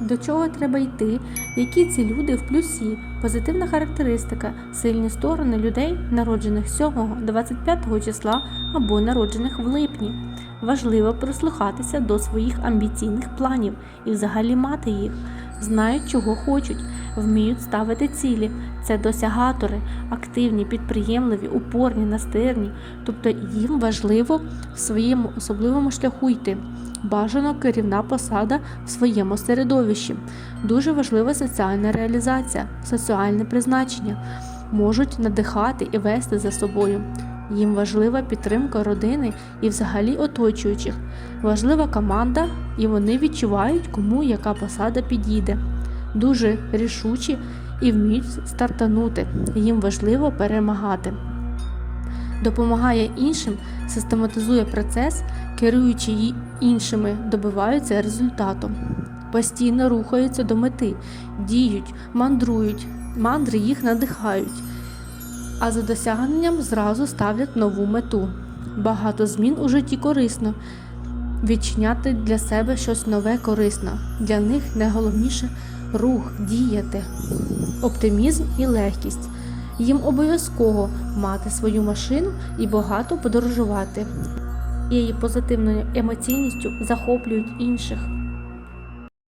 до чого треба йти, які ці люди в плюсі, позитивна характеристика, сильні сторони людей, народжених 7-25 числа або народжених в липні. Важливо прислухатися до своїх амбіційних планів і взагалі мати їх. Знають, чого хочуть, вміють ставити цілі. Це досягатори, активні, підприємливі, упорні, настирні. Тобто їм важливо в своєму особливому шляху йти. Бажано керівна посада в своєму середовищі. Дуже важлива соціальна реалізація, соціальне призначення. Можуть надихати і вести за собою. Їм важлива підтримка родини і взагалі оточуючих. Важлива команда, і вони відчувають, кому яка посада підійде. Дуже рішучі і вміють стартанути. Їм важливо перемагати. Допомагає іншим, систематизує процес, керуючи ї- іншими, добиваються результату. Постійно рухаються до мети, діють, мандрують, мандри їх надихають а за досягненням зразу ставлять нову мету. Багато змін у житті корисно. Відчиняти для себе щось нове корисно. Для них найголовніше рух, діяти, оптимізм і легкість. Їм обов'язково мати свою машину і багато подорожувати. Її позитивною емоційністю захоплюють інших.